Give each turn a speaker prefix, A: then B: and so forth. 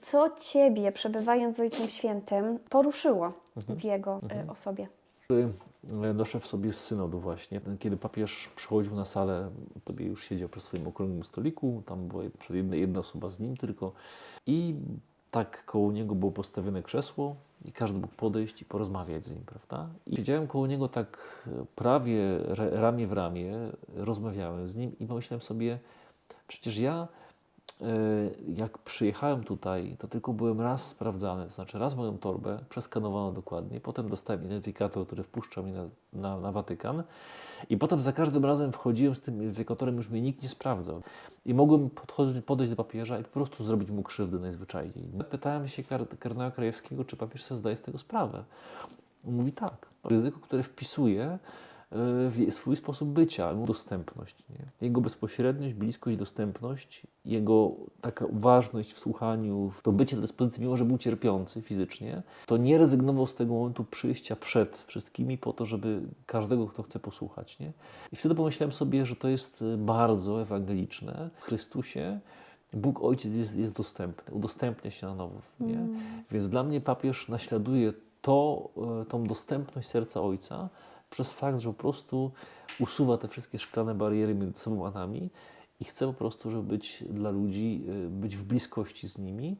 A: Co Ciebie, przebywając z Ojcem Świętym, poruszyło
B: Mhm.
A: w Jego y, osobie?
B: E, Noszę w sobie z synodu właśnie. Kiedy papież przychodził na salę, tobie już siedział przy swoim okrągłym stoliku, tam była jedna, jedna osoba z nim tylko i tak koło niego było postawione krzesło i każdy mógł podejść i porozmawiać z nim, prawda? I siedziałem koło niego tak e, prawie ramię w ramię, rozmawiałem z nim i pomyślałem sobie, przecież ja e, jak przyjechałem tutaj, to tylko byłem raz sprawdzany, to znaczy raz moją torbę przeskanowano dokładnie, potem dostałem identyfikator, który wpuszczał mnie na, na, na Watykan i potem za każdym razem wchodziłem z tym identyfikatorem, już mnie nikt nie sprawdzał. I mogłem podchodzić, podejść do papieża i po prostu zrobić mu krzywdę najzwyczajniej. Pytałem się kar kardynała Krajewskiego, czy papież sobie zdaje z tego sprawę. On mówi tak. Ryzyko, które wpisuje swój sposób bycia, dostępność. Nie? Jego bezpośredniość, bliskość, dostępność, jego taka uważność w słuchaniu, w to bycie do dyspozycji, mimo że był cierpiący fizycznie, to nie rezygnował z tego momentu przyjścia przed wszystkimi po to, żeby każdego, kto chce posłuchać. Nie? I wtedy pomyślałem sobie, że to jest e, bardzo ewangeliczne. W Chrystusie Bóg Ojciec jest, jest dostępny, udostępnia się na nowo. Nie? Więc dla mnie papież naśladuje to, e, tą dostępność serca Ojca przez fakt, że po prostu usuwa te wszystkie szklane bariery między sobą a nami i chce po prostu, żeby być dla ludzi, e, być w bliskości z nimi